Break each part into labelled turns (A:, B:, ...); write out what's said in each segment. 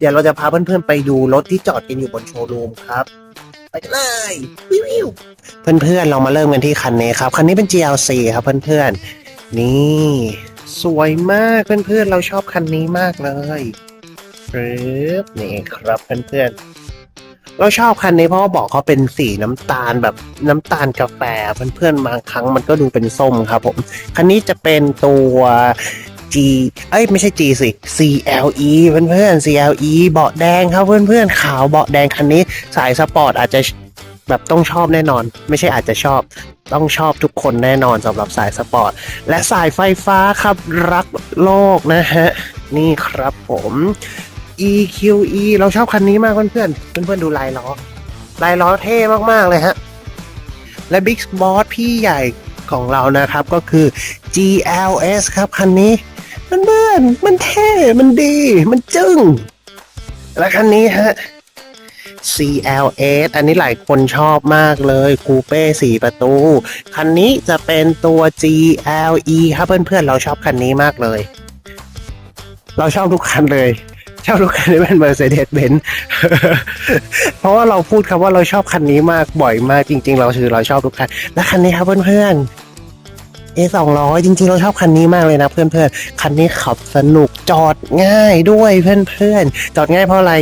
A: เดี๋ยวเราจะพาเพื่อนๆไปดูรถที่จอดกันอยู่บนโชว์รูมครับ ไปเลยวิววเพื่อนๆเรามาเริ่มกันที่คันนี้ครับ คันนี้เป็น GLC ครับเพื่อนๆ นี่สวยมากเพื่อนๆ เราชอบคันนี้มากเลยปึ๊บนี่ครับเพื่อนๆ เราชอบคันนี้เพราะบอกเขาเป็นสีน้ำตาลแบบน้ำตาลกาแฟเพื่อนๆบางครั้งมันก็ดูเป็นส้มครับผม คันนี้จะเป็นตัว G เอ้ยไม่ใช่ G สิ CLE เพื่อนๆ CLE เบาะแดงครับเพื่อนๆ ขาวเบาะแดงคันนี้ สายสปอร์ตอาจจะแบบต้องชอบแน่นอน ไม่ใช่อาจจะชอบต้องชอบทุกคนแน่นอนสำหรับสายสปอร์ต และสายไฟฟ้าครับรักโลกนะฮะ นี่ครับผม EQE เราชอบคันนี้มากเพื่อนๆ เพื่อนๆ ดูลายล้อ ลายล้อเท่มากๆเลยฮะ และ Big Boss พี่ใหญ่ของเรานะครับก็คือ GLS ครับคันนี้ เพื่อนมันเท่ มันดี มันจึ้งและคันนี้ฮะ CLS อันนี้หลายคนชอบมากเลย คูเป้สี่ประตู คันนี้จะเป็นตัว GLE ครับเพื่อนๆ เราชอบคันนี้มากเลย เราชอบทุกคันเลย ชอบทุกคันที่เป็น Mercedes Benz เพราะว่าเราพูดคำว่าเราชอบคันนี้มากบ่อยมากจริง ๆ เราคือเราชอบทุกคัน และคันนี้ครับเพื่อนๆ A สองร้อยจริงๆ เราชอบคันนี้มากเลยนะเพื่อนๆ คันนี้ขับสนุกจอดง่ายด้วยเพื่อนๆ จอดง่ายเพราะอะไร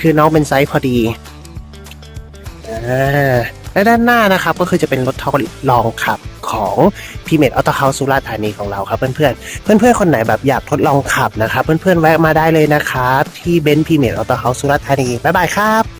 A: คือน้องเป็นไซส์พอดีอ่าและด้านหน้านะครับก็คือจะเป็นรถทดลองขับของพีเมดออโตเฮาส์สุราษฎร์ธานีของเราครับเพื่อนๆ เพื่อนๆ คนไหนแบบอยากทดลองขับนะครับ เพื่อนๆ แวะมาได้เลยนะครับที่เบนซ์พีเมดออโตเฮาส์สุราษฎร์ธานี บ๊ายบายครับ